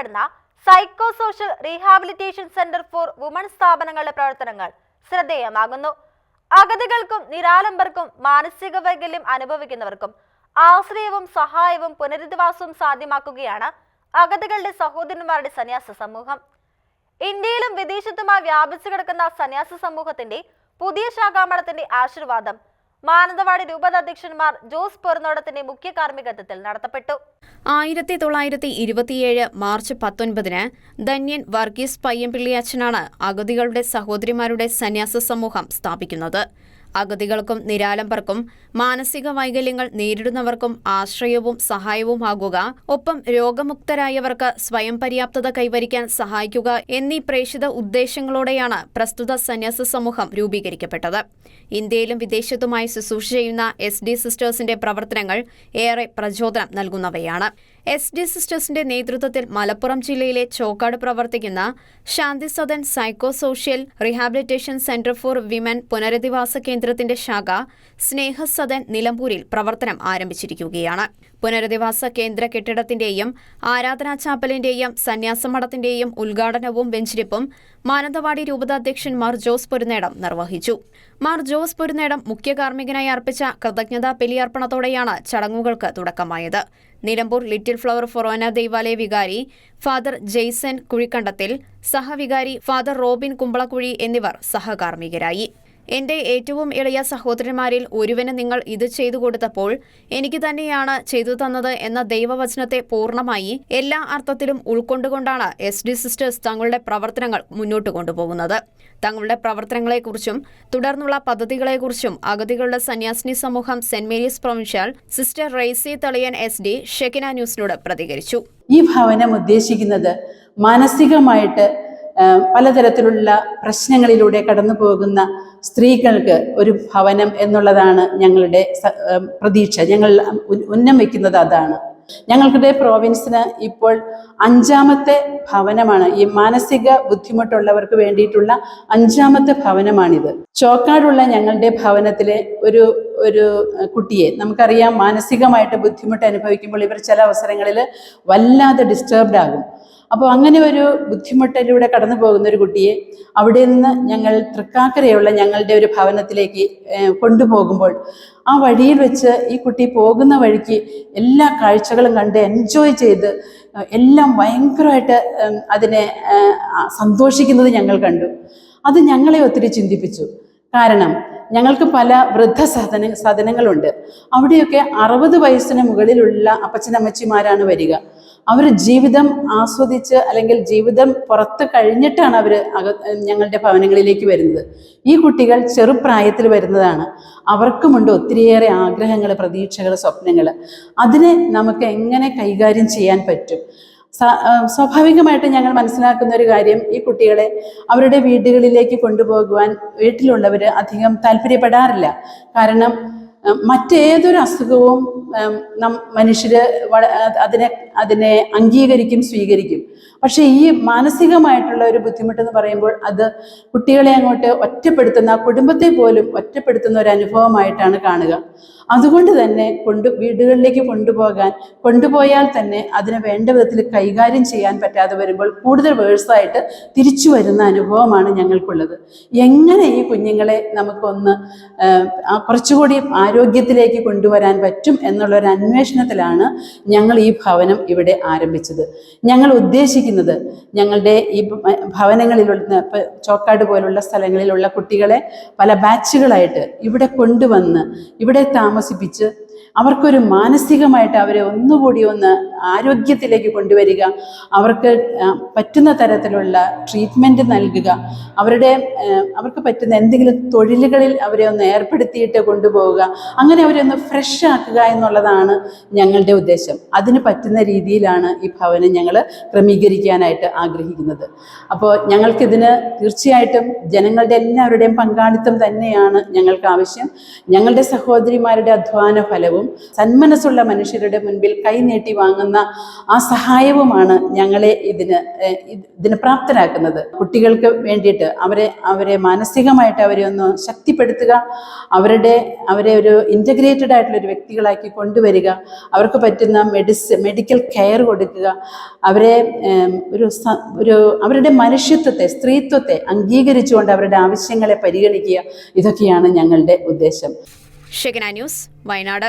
ഉൾപ്പെടുന്ന psycho social rehabilitation centre for woman സ്ഥാപനങ്ങളുടെ പ്രവർത്തനങ്ങൾ ശ്രദ്ധേയമാകുന്നു. അഗതികൾക്കും നിരാലംബർക്കും മാനസിക വൈകല്യം അനുഭവിക്കുന്നവർക്കും ആശ്രയവും സഹായവും പുനരധിവാസവും സാധ്യമാക്കുകയാണ് അഗതികളുടെ സഹോദരന്മാരുടെ സന്യാസ സമൂഹം. ഇന്ത്യയിലും വിദേശത്തുമായി വ്യാപിച്ചു കിടക്കുന്ന സന്യാസ സമൂഹത്തിന്റെ പുതിയ ശാഖാമഠത്തിന്റെ ആശീർവാദം മാനന്തവാടി രൂപത അധ്യക്ഷന്മാർ ജോസ് പൊറുന്നോടത്തിന്റെ മുഖ്യ കാർമ്മികത്വത്തിൽ നടത്തപ്പെട്ടു. ആയിരത്തി തൊള്ളായിരത്തി ഇരുപത്തിയേഴ് മാർച്ച് പത്തൊൻപതിന് ധന്യൻ വർഗീസ് പയ്യമ്പിള്ളിയച്ഛനാണ് അഗതികളുടെ സഹോദരിമാരുടെ സന്യാസ സമൂഹം സ്ഥാപിക്കുന്നത്. അഗതികൾക്കും നിരാലംബർക്കും മാനസിക വൈകല്യങ്ങൾ നേരിടുന്നവർക്കും ആശ്രയവും സഹായവുമാകുക. ഒപ്പം രോഗമുക്തരായവർക്ക് സ്വയം പര്യാപ്തത കൈവരിക്കാൻ സഹായിക്കുക എന്നീ പ്രേക്ഷിത ഉദ്ദേശങ്ങളോടെയാണ് പ്രസ്തുത സന്യാസ സമൂഹം രൂപീകരിക്കപ്പെട്ടത്. ഇന്ത്യയിലും വിദേശത്തുമായി ശുശ്രൂഷ ചെയ്യുന്ന എസ് ഡി സിസ്റ്റേഴ്സിന്റെ പ്രവർത്തനങ്ങൾ ഏറെ പ്രചോദനം നൽകുന്നവയാണ്. എസ് ഡി സിസ്റ്റേഴ്സിന്റെ നേതൃത്വത്തിൽ മലപ്പുറം ജില്ലയിലെ ചോക്കാട് പ്രവർത്തിക്കുന്ന Shanti Sadan psycho social rehabilitation centre for women പുനരധിവാസ കേന്ദ്രത്തിന്റെ ശാഖ സ്നേഹസദൻ നിലമ്പൂരിൽ പ്രവർത്തനം ആരംഭിച്ചിരിക്കുകയാണ്. പുനരധിവാസ കേന്ദ്ര കെട്ടിടത്തിന്റെയും ആരാധനാ ചാപ്പലിന്റെയും സന്യാസമഠത്തിന്റെയും ഉദ്ഘാടനവും വെഞ്ചിരിപ്പും മാനന്തവാടി രൂപതാധ്യക്ഷൻ മാർ ജോസ് പൊരുന്നേടം നിർവഹിച്ചു. മാർ ജോസ് പൊരുന്നേടം മുഖ്യ കാർമ്മികനായി അർപ്പിച്ച കൃതജ്ഞതാ ബലിയർപ്പണത്തോടെയാണ് ചടങ്ങുകൾക്ക് തുടക്കമായത്. നിലമ്പൂർ ലിറ്റിൽ ഫ്ലവർ ഫൊറോന ദൈവാലയ വികാരി ഫാദർ ജെയ്സൺ കുഴിക്കണ്ടത്തിൽ സഹവികാരി ഫാദർ റോബിൻ കുമ്പളക്കുഴി എന്നിവർ സഹകാർമ്മികരായി. എന്റെ ഏറ്റവും ഇളയ സഹോദരന്മാരിൽ ഒരുവന് നിങ്ങൾ ഇത് ചെയ്തു കൊടുത്തപ്പോൾ എനിക്ക് തന്നെയാണ് ചെയ്തു തന്നത് എന്ന ദൈവവചനത്തെ പൂർണമായി എല്ലാ അർത്ഥത്തിലും ഉൾക്കൊണ്ടുകൊണ്ടാണ് എസ് ഡി സിസ്റ്റേഴ്സ് തങ്ങളുടെ പ്രവർത്തനങ്ങൾ മുന്നോട്ട് കൊണ്ടുപോകുന്നത്. തങ്ങളുടെ പ്രവർത്തനങ്ങളെക്കുറിച്ചും തുടർന്നുള്ള പദ്ധതികളെക്കുറിച്ചും അഗതികളുടെ സന്യാസിനി സമൂഹം saint Mary's provincial sister Reisy Thaliyan S D Shekinah ന്യൂസിനോട് പ്രതികരിച്ചു. ഈ ഭവനം ഉദ്ദേശിക്കുന്നത് മാനസികമായിട്ട് പലതരത്തിലുള്ള പ്രശ്നങ്ങളിലൂടെ കടന്നു പോകുന്ന സ്ത്രീകൾക്ക് ഒരു ഭവനം എന്നുള്ളതാണ് ഞങ്ങളുടെ പ്രതീക്ഷ. ഞങ്ങൾ ഉന്നം വയ്ക്കുന്നത് അതാണ്. ഞങ്ങളുടെ പ്രോവിൻസിന് ഇപ്പോൾ അഞ്ചാമത്തെ ഭവനമാണ്. ഈ മാനസിക ബുദ്ധിമുട്ടുള്ളവർക്ക് വേണ്ടിയിട്ടുള്ള അഞ്ചാമത്തെ ഭവനമാണിത്. ചോക്കാടുള്ള ഞങ്ങളുടെ ഭവനത്തിലെ ഒരു ഒരു കുട്ടിയെ നമുക്കറിയാം മാനസികമായിട്ട് ബുദ്ധിമുട്ട് അനുഭവിക്കുമ്പോൾ ഇവർ ചില അവസരങ്ങളിൽ വല്ലാതെ ഡിസ്റ്റർബ്ഡ് ആകും. അപ്പോൾ അങ്ങനെ ഒരു ബുദ്ധിമുട്ടിലൂടെ കടന്നു പോകുന്ന ഒരു കുട്ടിയെ അവിടെ നിന്ന് ഞങ്ങൾ തൃക്കാക്കരയുള്ള ഞങ്ങളുടെ ഒരു ഭവനത്തിലേക്ക് കൊണ്ടുപോകുമ്പോൾ ആ വഴിയിൽ വെച്ച് ഈ കുട്ടി പോകുന്ന വഴിക്ക് എല്ലാ കാഴ്ചകളും കണ്ട് എൻജോയ് ചെയ്ത് എല്ലാം ഭയങ്കരമായിട്ട് അതിനെ സന്തോഷിക്കുന്നത് ഞങ്ങൾ കണ്ടു. അത് ഞങ്ങളെ ഒത്തിരി ചിന്തിപ്പിച്ചു. കാരണം ഞങ്ങൾക്ക് പല വൃദ്ധ സദന സദനങ്ങളുണ്ട് അവിടെയൊക്കെ അറുപത് വയസ്സിന് മുകളിലുള്ള അപ്പച്ചനമ്മച്ചിമാരാണ് വരിക. അവർ ജീവിതം ആസ്വദിച്ച് അല്ലെങ്കിൽ ജീവിതം പുറത്ത് കഴിഞ്ഞിട്ടാണ് അവർ അക ഞങ്ങളുടെ ഭവനങ്ങളിലേക്ക് വരുന്നത്. ഈ കുട്ടികൾ ചെറുപ്രായത്തിൽ വരുന്നതാണ്. അവർക്കുമുണ്ട് ഒത്തിരിയേറെ ആഗ്രഹങ്ങൾ പ്രതീക്ഷകൾ സ്വപ്നങ്ങൾ അതിനെ നമുക്ക് എങ്ങനെ കൈകാര്യം ചെയ്യാൻ പറ്റും? സ്വാഭാവികമായിട്ട് ഞങ്ങൾ മനസ്സിലാക്കുന്ന ഒരു കാര്യം ഈ കുട്ടികളെ അവരുടെ വീടുകളിലേക്ക് കൊണ്ടുപോകുവാൻ വീട്ടിലുള്ളവർ അധികം താല്പര്യപ്പെടാറില്ല. കാരണം മറ്റേതൊരു അസുഖവും മനുഷ്യർ അതിനെ അതിനെ അംഗീകരിക്കും സ്വീകരിക്കും. പക്ഷേ ഈ മാനസികമായിട്ടുള്ള ഒരു ബുദ്ധിമുട്ട് എന്ന് പറയുമ്പോൾ അത് കുട്ടികളെ അങ്ങോട്ട് ഒറ്റപ്പെടുത്തുന്ന കുടുംബത്തെ പോലും ഒറ്റപ്പെടുത്തുന്ന ഒരു അനുഭവമായിട്ടാണ് കാണുക. അതുകൊണ്ട് തന്നെ കൊണ്ട് വീടുകളിലേക്ക് കൊണ്ടുപോകാൻ കൊണ്ടുപോയാൽ തന്നെ അതിനെ വേണ്ട വിധത്തിൽ കൈകാര്യം ചെയ്യാൻ പറ്റാതെ വരുമ്പോൾ കൂടുതൽ വേഴ്സായിട്ട് തിരിച്ചു വരുന്ന അനുഭവമാണ് ഞങ്ങൾക്കുള്ളത്. എങ്ങനെ ഈ കുഞ്ഞുങ്ങളെ നമുക്കൊന്ന് കുറച്ചുകൂടി ആരോഗ്യത്തിലേക്ക് കൊണ്ടുവരാൻ പറ്റും എന്നുള്ളൊരു അന്വേഷണത്തിലാണ് ഞങ്ങൾ ഈ ഭവനം ഇവിടെ ആരംഭിച്ചത്. ഞങ്ങൾ ഉദ്ദേശിക്കുന്നത് ഞങ്ങളുടെ ഈ ഭവനങ്ങളിലുള്ള ചോക്കാട് പോലുള്ള സ്ഥലങ്ങളിലുള്ള കുട്ടികളെ പല ബാച്ചുകളായിട്ട് ഇവിടെ കൊണ്ടുവന്ന് ഇവിടെ താമസിപ്പിച്ച് അവർക്കൊരു മാനസികമായിട്ട് അവരെ ഒന്നുകൂടി ഒന്ന് ആരോഗ്യത്തിലേക്ക് കൊണ്ടുവരിക. അവർക്ക് പറ്റുന്ന തരത്തിലുള്ള ട്രീറ്റ്മെന്റ് നൽകുക. അവരുടെ അവർക്ക് പറ്റുന്ന എന്തെങ്കിലും തൊഴിലുകളിൽ അവരെ ഒന്ന് ഏർപ്പെടുത്തിയിട്ട് കൊണ്ടുപോവുക. അങ്ങനെ അവരെ ഒന്ന് ഫ്രഷ് ആക്കുക എന്നുള്ളതാണ് ഞങ്ങളുടെ ഉദ്ദേശം. അതിന് പറ്റുന്ന രീതിയിലാണ് ഈ ഭവനം ഞങ്ങൾ ക്രമീകരിക്കാനായിട്ട് ആഗ്രഹിക്കുന്നത്. അപ്പോൾ ഞങ്ങൾക്കിതിന് തീർച്ചയായിട്ടും ജനങ്ങളുടെ എല്ലാവരുടെയും പങ്കാളിത്തം തന്നെയാണ് ഞങ്ങൾക്ക് ആവശ്യം. ഞങ്ങളുടെ സഹോദരിമാരുടെ അധ്വാന ഫലവും സഹായവും സന്മനസ്സുള്ള മനുഷ്യരുടെ മുൻപിൽ കൈനീട്ടി വാങ്ങുന്ന ആ സഹായവുമാണ് ഞങ്ങളെ ഇതിന് ഇതിന് പ്രാപ്തരാക്കുന്നത്. കുട്ടികൾക്ക് വേണ്ടിയിട്ട് അവരെ അവരെ മാനസികമായിട്ട് അവരെ ഒന്ന് ശക്തിപ്പെടുത്തുക അവരുടെ അവരെ ഒരു ഇന്റഗ്രേറ്റഡ് ആയിട്ടുള്ള ഒരു വ്യക്തികളാക്കി കൊണ്ടുവരിക അവർക്ക് പറ്റുന്ന മെഡിസ് മെഡിക്കൽ കെയർ കൊടുക്കുക അവരെ ഒരു ഒരു അവരുടെ മനുഷ്യത്വത്തെ സ്ത്രീത്വത്തെ അംഗീകരിച്ചുകൊണ്ട് അവരുടെ ആവശ്യങ്ങളെ പരിഗണിക്കുക ഇതൊക്കെയാണ് ഞങ്ങളുടെ ഉദ്ദേശം. ഷെഗന ന്യൂസ് വയനാട്